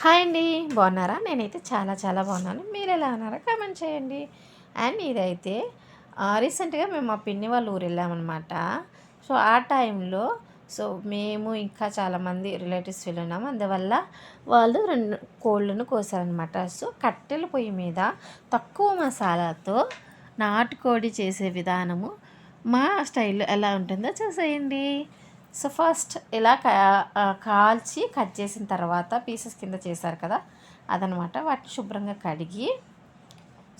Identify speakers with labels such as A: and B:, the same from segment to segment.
A: Hi అండి బాగున్నారా? నేనైతే చాలా చాలా బాగున్నాను. మీరు ఎలా ఉన్నారా? కామెంట్ చేయండి. అండ్ ఇదైతే రీసెంట్గా మేము మా పిన్ని వాళ్ళ ఊరు వెళ్ళామన్నమాట. సో ఆ టైంలో సో మేము ఇంకా చాలామంది రిలేటివ్స్ వెళ్ళినాము అందువల్ల వాళ్ళు రెండు కోళ్ళను కోసారనమాట సో కట్టెల పొయ్యి మీద తక్కువ మసాలాతో నాటుకోడి చేసే విధానము మా స్టైల్లో ఎలా ఉంటుందో చూసేయండి. సో ఫస్ట్ ఇలా కాల్చి కట్ చేసిన తర్వాత పీసెస్ కింద చేశారు కదా అదనమాట. వాటిని శుభ్రంగా కడిగి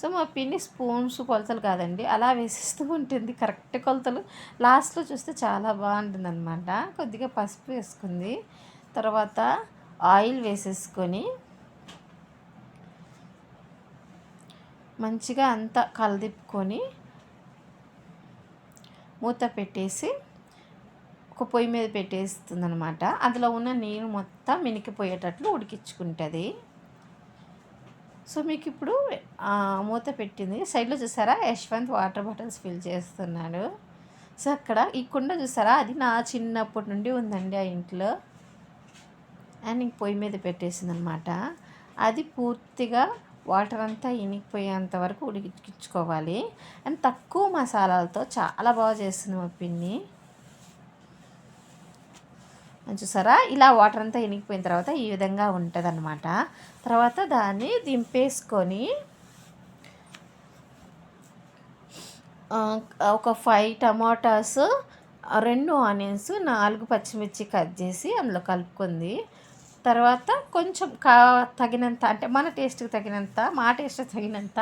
A: సో మా పిన్ని స్పూన్స్ కొలతలు కాదండి అలా వేసిస్తూ ఉంటుంది. కరెక్ట్ కొలతలు. లాస్ట్లో చూస్తే చాలా బాగుంటుంది అనమాట కొద్దిగా పసుపు వేసుకుంది. తర్వాత ఆయిల్ వేసేసుకొని మంచిగా అంతా కలదిప్పుకొని మూత పెట్టేసి ఒక పొయ్యి మీద పెట్టేస్తుంది అనమాట అందులో ఉన్న నీరు మొత్తం మినికిపోయేటట్లు ఉడికించుకుంటుంది. సో మీకు ఇప్పుడు మూత పెట్టింది. సైడ్లో చూసారా? యశ్వంత్ వాటర్ బాటిల్స్ ఫిల్ చేస్తున్నాడు. సో అక్కడ ఈ కుండ చూసారా? అది నా చిన్నప్పటి నుండి ఉందండి ఆ ఇంట్లో. అండ్ ఇంక పొయ్యి మీద పెట్టేసింది అనమాట అది పూర్తిగా వాటర్ అంతా ఇనికిపోయేంత వరకు ఉడికించుకోవాలి. అండ్ తక్కువ మసాలాలతో చాలా బాగా చేస్తుంది మా పిన్ని. చూసారా? ఇలా వాటర్ అంతా ఇనిగిపోయిన తర్వాత ఈ విధంగా ఉంటుంది అనమాట తర్వాత దాన్ని దింపేసుకొని ఒక ఫైవ్ టమాటాస్ రెండు ఆనియన్స్ నాలుగు పచ్చిమిర్చి కట్ చేసి అందులో కలుపుకుంది. తర్వాత కొంచెం కా తగినంత అంటే మన టేస్ట్కి తగినంత మా టేస్ట్కి తగినంత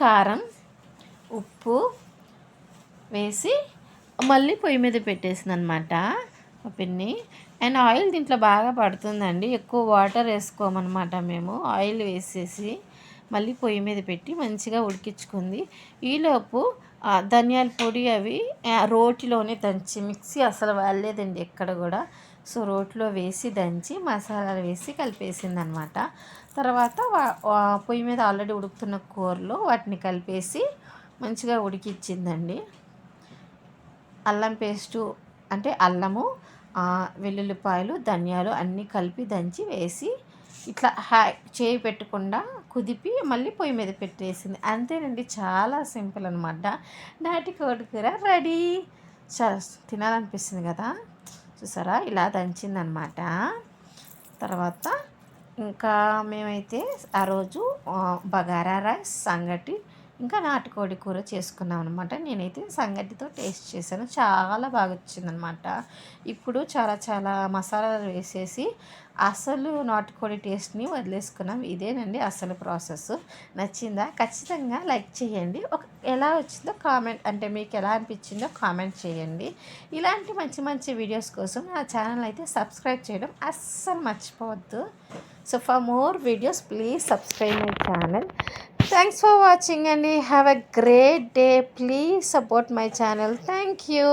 A: కారం ఉప్పు వేసి మళ్ళీ పొయ్యి మీద పెట్టేసింది అనమాట పిన్ని అండ్ ఆయిల్ దీంట్లో బాగా పడుతుందండి. ఎక్కువ వాటర్ వేసుకోమన్నమాట మేము. ఆయిల్ వేసేసి మళ్ళీ పొయ్యి మీద పెట్టి మంచిగా ఉడికించుకుంది. ఈలోపు ధనియాల పొడి అవి రోటిలోనే దంచి మిక్సీ అసలు వాళ్ళలేదండి ఎక్కడ కూడా. సో రోట్లో వేసి దంచి మసాలాలు వేసి కలిపేసింది అనమాట తర్వాత పొయ్యి మీద ఆల్రెడీ ఉడుకుతున్న కూరలో వాటిని కలిపేసి మంచిగా ఉడికిచ్చిందండి. అల్లం పేస్టు అంటే అల్లము వెల్లుల్లిపాయలు ధనియాలు అన్నీ కలిపి దంచి వేసి ఇట్లా హ్యా చేయి పెట్టకుండా కుదిపి మళ్ళీ పొయ్యి మీద పెట్టేసింది. అంతేనండి చాలా సింపుల్ అనమాట నాటి కోడి కూర రెడీ. చాలా తినాలనిపిస్తుంది కదా? చూసారా? ఇలా దంచిందనమాట తర్వాత ఇంకా మేమైతే ఆ రోజు బగారా రైస్ సంగటి ఇంకా నాటుకోడి కూర చేసుకున్నాం అనమాట నేనైతే సంగటితో టేస్ట్ చేశాను. చాలా బాగా వచ్చిందనమాట ఇప్పుడు చాలా చాలా మసాలాలు వేసేసి అసలు నాటుకోడి టేస్ట్ని వదిలేసుకున్నాం. ఇదేనండి అసలు ప్రాసెస్. నచ్చిందా? ఖచ్చితంగా లైక్ చేయండి. ఒక ఎలా వచ్చిందో కామెంట్ అంటే మీకు ఎలా అనిపించిందో కామెంట్ చేయండి. ఇలాంటి మంచి మంచి వీడియోస్ కోసం నా ఛానల్ అయితే సబ్స్క్రైబ్ చేయడం అస్సలు మర్చిపోవద్దు. So for more videos please subscribe my channel. Thanks for watching అండి have a great day please support my channel thank you